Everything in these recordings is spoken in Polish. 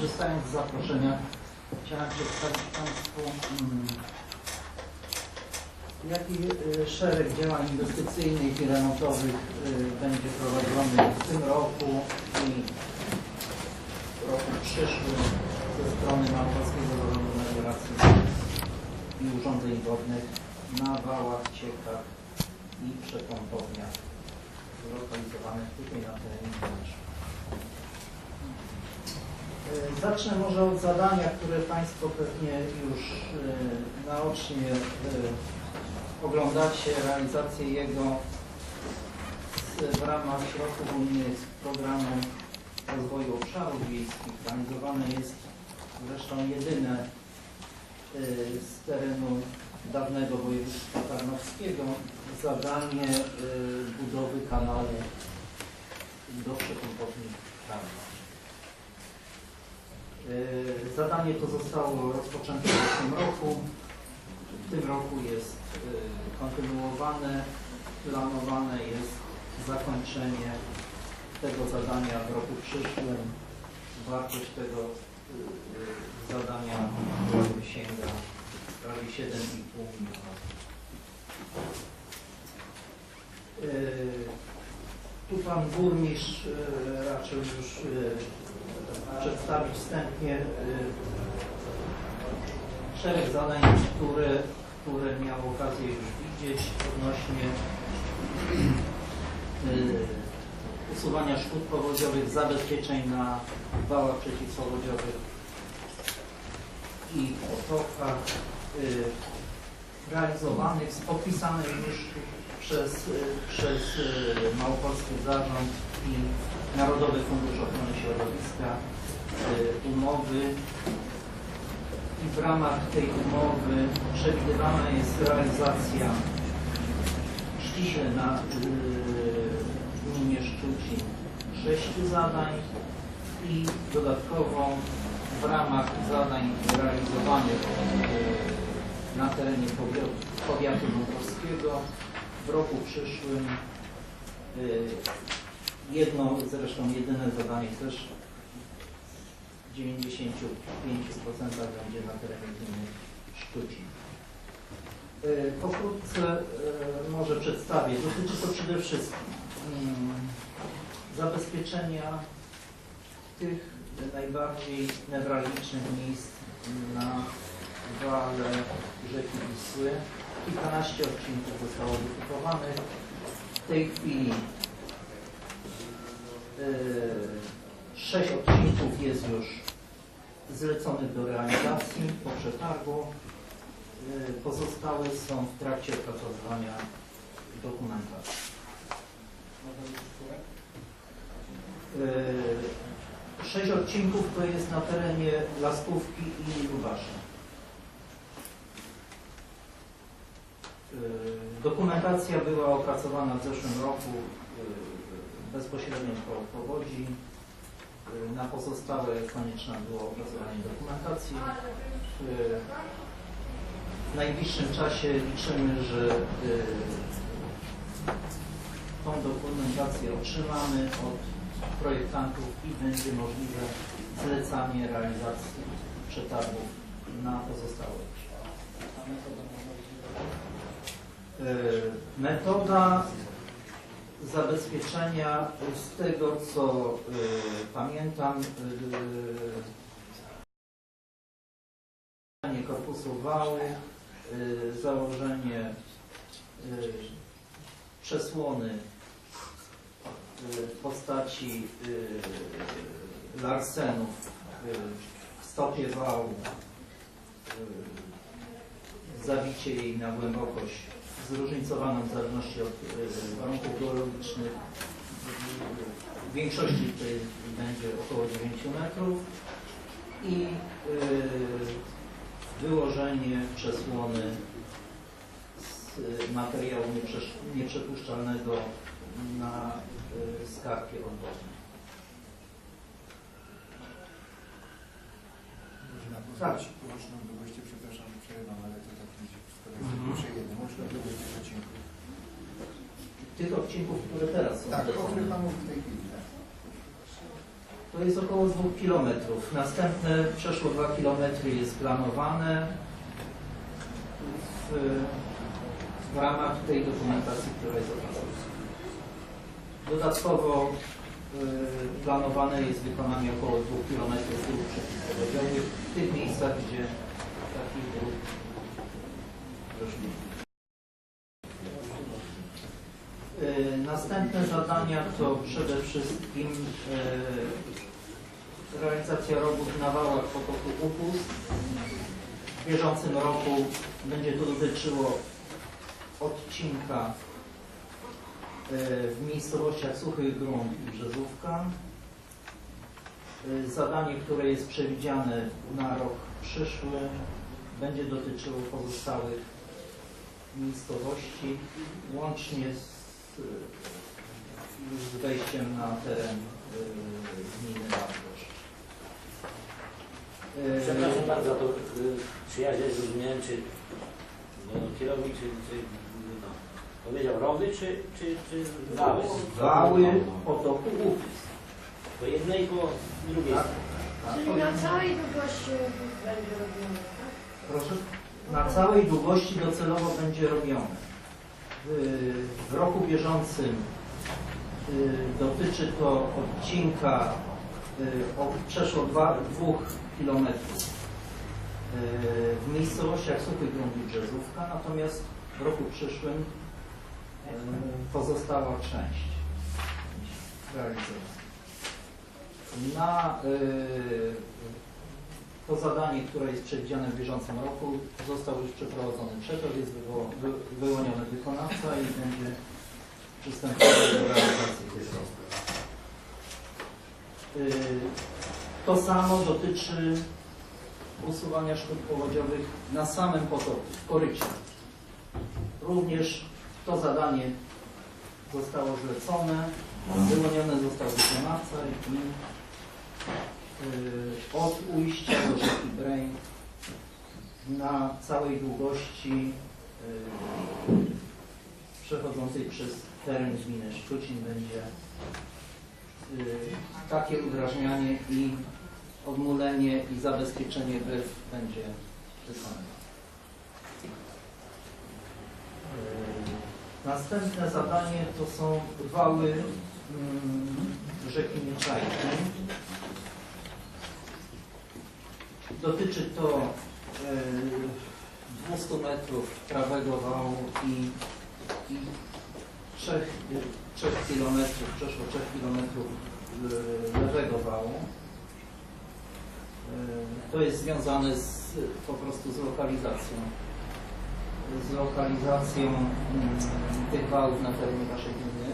korzystając z zaproszenia, chciałem przedstawić Państwu mm, jaki y, szereg działań inwestycyjnych i remontowych y, będzie prowadzony w tym roku i w roku przyszłym ze strony Małopolskiego Zarządu Melioracji i Urządzeń Wodnych na wałach, ciekach i przepompowniach zlokalizowanych tutaj na terenie Gdańska. E, Zacznę może od zadania, które Państwo pewnie już e, naocznie e, oglądacie, realizację jego w ramach środków unijnych z programu rozwoju obszarów wiejskich. Realizowane jest zresztą jedyne z terenu dawnego województwa tarnowskiego zadanie budowy kanału do przepompowni Tarnów. E, Zadanie to zostało rozpoczęte w tym roku. W tym roku jest e, kontynuowane. Planowane jest zakończenie tego zadania w roku przyszłym. Wartość tego e, zadania sięga prawie 7,5 miliona. Tu pan burmistrz raczył już przedstawić wstępnie e, szereg zadań, które, które miał okazję już widzieć odnośnie e, usuwania szkód powodziowych, zabezpieczeń na wałach przeciwpowodziowych i potokach e, realizowanych, z podpisanych już przez, przez Małopolski Zarząd i Narodowy Fundusz Ochrony Środowiska e, umowy i w ramach tej umowy przewidywana jest realizacja ściśle na y, gminie Szczucin sześciu zadań i dodatkowo w ramach zadań realizowanych y, na terenie powiatu, powiatu w roku przyszłym jedno, zresztą jedyne zadanie też w 95% będzie na terenie gminy Szczucin. Y, Pokrótce y, może przedstawię. Dotyczy to przede wszystkim mm, zabezpieczenia tych najbardziej newralgicznych miejsc na wale rzeki Wisły. Kilkanaście odcinków zostało wytypowanych. W tej chwili sześć odcinków jest już zleconych do realizacji po przetargu. Y, Pozostałe są w trakcie opracowywania dokumentacji. Y, Sześć odcinków to jest na terenie Laskówki i Lubasza. Dokumentacja była opracowana w zeszłym roku bezpośrednio po powodzi. Y, Na pozostałe konieczne było opracowanie dokumentacji. Y, W najbliższym czasie liczymy, że y, tą dokumentację otrzymamy od projektantów i będzie możliwe zlecanie realizacji przetargów na pozostałe. Metoda zabezpieczenia z tego co y, pamiętam y, korpusu wały, y, założenie y, przesłony y, w postaci y, larsenów y, w stopie wału, y, zabicie jej na głębokość zróżnicowaną w zależności od y, warunków geologicznych. W większości będzie około 9 metrów i y, wyłożenie przesłony z materiału nieprzepuszczalnego na y, skarpie odwodnej. Tak. poznać łączną długości, przepraszam, że przerywam, ale to tak będzie wszystko Mhm. Łączną długość tych odcinków. Tych odcinków, które teraz są Tak, o których Pan mówi w tej chwili, tak? To jest około 2 km. Następne przeszło 2 km jest planowane w, w ramach tej dokumentacji, która jest opracowana. Dodatkowo y, planowane jest wykonanie około 2 km dróg przeciwpowodziowych w tych miejscach, gdzie takich dróg już nie ma. Y, Następne zadania to przede wszystkim y, realizacja robót na wałach potoku Upus. W bieżącym roku będzie to dotyczyło odcinka y, w miejscowościach Suchy Grunt i Brzezówka. Zadanie, które jest przewidziane na rok przyszły, będzie dotyczyło pozostałych miejscowości, łącznie z, z wejściem na teren y, gminy Bydgoszcz. Y, Przepraszam bardzo, to czy ja źle zrozumiałem, czy no, kierownik, czy, czy no, powiedział rowy, czy, czy, czy wały? Wały potoku Upis. Po jednej, po drugiej Tak? stronie. Tak, Czyli na całej długości będzie robione, tak? Proszę? Na całej długości docelowo będzie robione. W, roku bieżącym y, dotyczy to odcinka y, o przeszło 2 km w miejscowościach Suchy Grunt i Brzezówka, natomiast w roku przyszłym y, pozostała część realizowana. Na y, to zadanie, które jest przewidziane w bieżącym roku, został już przeprowadzony przetarg, jest wywo- wy- wyłoniony wykonawca i będzie przystępował do realizacji tych robót. Y, To samo dotyczy usuwania szkód powodziowych na samym potoku, w korycie. Również to zadanie zostało zlecone, wyłoniony został wykonawca i y, od ujścia do rzeki Breń na całej długości y, przechodzącej przez teren gminy Szczucin będzie y, takie udrażnianie i odmulenie i zabezpieczenie brew będzie wykonane. Y, Następne zadanie to są wały mm, rzeki Nieczajki. Dotyczy to e, 200 metrów prawego wału i, i 3, 3 kilometrów, przeszło 3 kilometrów e, lewego wału. E, To jest związane z, po prostu z lokalizacją. Z lokalizacją mm, tych wałów na terenie naszej gminy,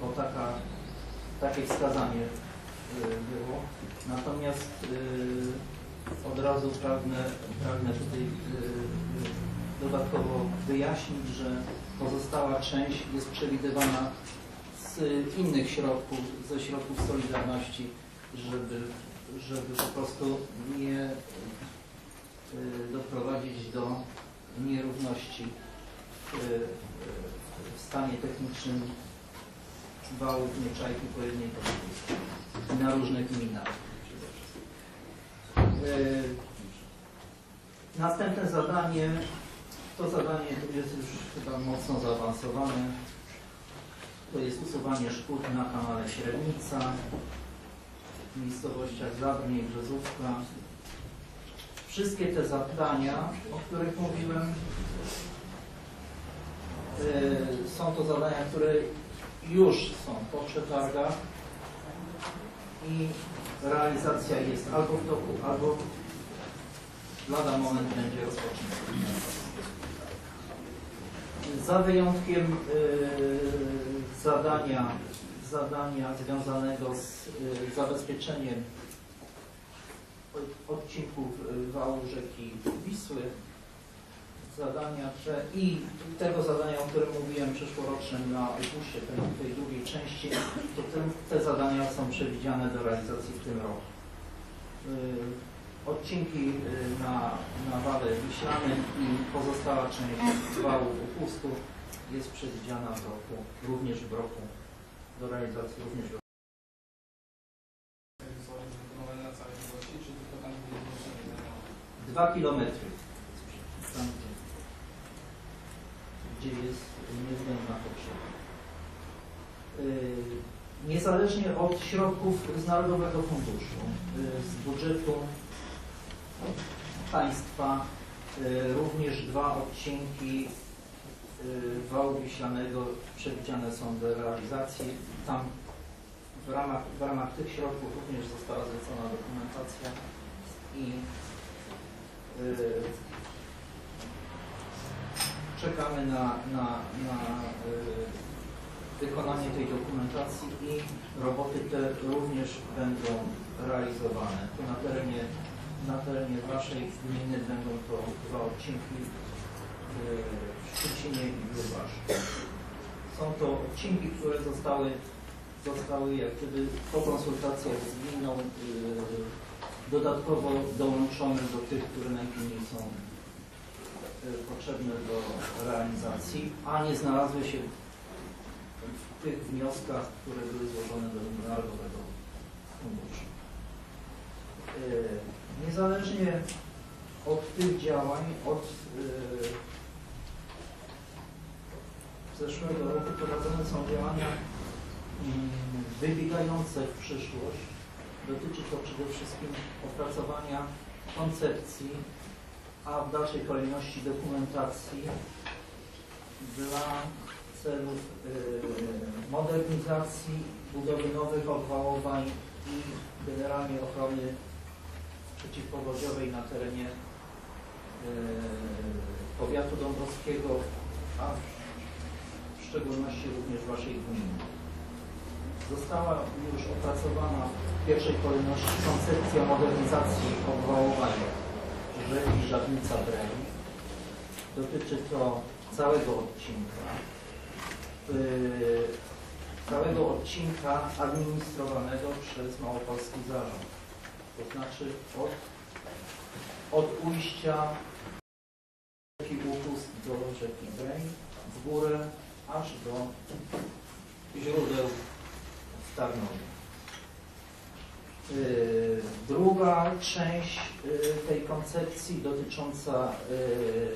bo taka, takie wskazanie e, było. Natomiast e, od razu pragnę, pragnę tutaj y, dodatkowo wyjaśnić, że pozostała część jest przewidywana z innych środków, ze środków Solidarności, żeby, żeby po prostu nie y, doprowadzić do nierówności w, y, stanie technicznym wałów Nieczajki po i na różnych gminach. Yy, Następne zadanie, to zadanie jest już chyba mocno zaawansowane. To jest usuwanie szkód na kanale Średnica, w miejscowościach Zadnie i Brzezówka. Wszystkie te zadania, o których mówiłem, yy, są to zadania, które już są po przetargach i realizacja jest albo w toku, albo lada moment będzie rozpoczęta. Za wyjątkiem y, zadania, zadania związanego z y, zabezpieczeniem od- odcinków y, wału rzeki Wisły, zadania prze... i tego zadania, o którym mówiłem przyszłorocznym na opuście tej, tej drugiej części, to te, te zadania są przewidziane do realizacji w tym roku. Y, odcinki y, na, na Wale Wiślany i pozostała część wału opustu jest przewidziana w roku, również w roku, do realizacji również w roku. Dwa kilometry jest niezbędna potrzeba. Y, Niezależnie od środków z Narodowego Funduszu, y, z budżetu państwa, y, również dwa odcinki wału wiślanego przewidziane są do realizacji. Tam w ramach, w ramach tych środków również została zlecona dokumentacja i czekamy na, na, na y, wykonanie tej dokumentacji i roboty te również będą realizowane. Tu na terenie, na terenie Waszej gminy będą to dwa odcinki y, w Szczecinie i w Lubaszu. Są to odcinki, które zostały, zostały jak gdyby po konsultacjach z gminą y, dodatkowo dołączone do tych, które najpilniej są potrzebne do realizacji, a nie znalazły się w tych wnioskach, które były złożone do Narodowego Funduszu. Yy, Niezależnie od tych działań, od yy, zeszłego roku prowadzone są działania mm, wybiegające w przyszłość. Dotyczy to przede wszystkim opracowania koncepcji, a w dalszej kolejności dokumentacji dla celów y, modernizacji, budowy nowych obwałowań i generalnie ochrony przeciwpowodziowej na terenie y, powiatu dąbrowskiego, a w szczególności również Waszej gminy. Została już opracowana w pierwszej kolejności koncepcja modernizacji obwałowań rzeki Żadnica-Breń. Dotyczy to całego odcinka y, całego odcinka administrowanego przez Małopolski Zarząd. To znaczy od, od ujścia rzeki Uchust do rzeki Breń, w górę aż do źródeł w Tarnowie. Y, Druga część y, tej koncepcji dotycząca y,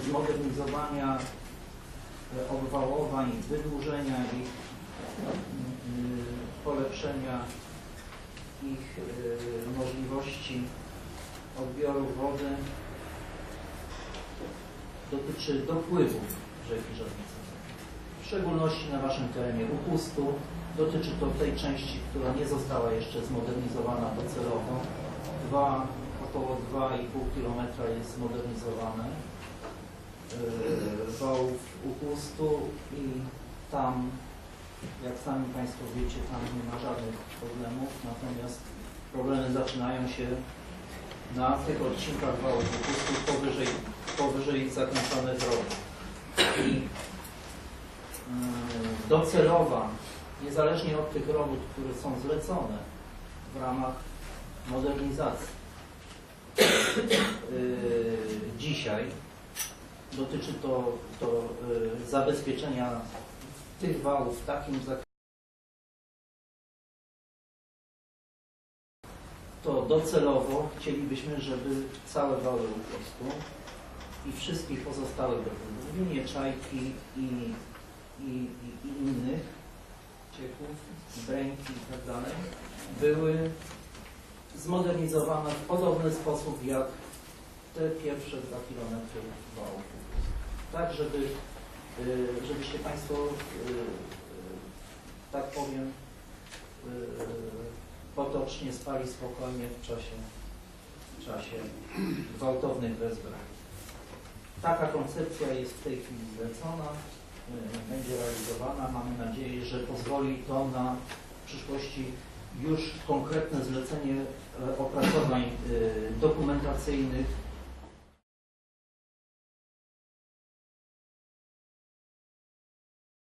zmodernizowania obwałowań, wydłużenia ich, polepszenia ich możliwości odbioru wody dotyczy dopływów rzeki Żadnicy. Szczególności na Waszym terenie upustu. Dotyczy to tej części, która nie została jeszcze zmodernizowana docelowo. Dwa, około 2,5 km jest zmodernizowane yy, wałów upustu i tam, jak sami Państwo wiecie, tam nie ma żadnych problemów, natomiast problemy zaczynają się na tych odcinkach wałów upustu powyżej, powyżej zakończonej drogi. Docelowa, niezależnie od tych robót, które są zlecone w ramach modernizacji, yy, dzisiaj dotyczy to, to yy, zabezpieczenia tych wałów w takim zakresie, to docelowo chcielibyśmy, żeby całe wały upustu i wszystkich pozostałych linie czajki i, i, i, i innych cieków, bręki i tak dalej, były zmodernizowane w podobny sposób jak te pierwsze dwa kilometry wałów. Tak, żeby, y, żebyście Państwo, y, y, tak powiem, potocznie spali spokojnie w czasie, w czasie gwałtownych wezbrań. Taka koncepcja jest w tej chwili zlecona, będzie realizowana. Mamy nadzieję, że pozwoli to na w przyszłości już konkretne zlecenie e, opracowań y, dokumentacyjnych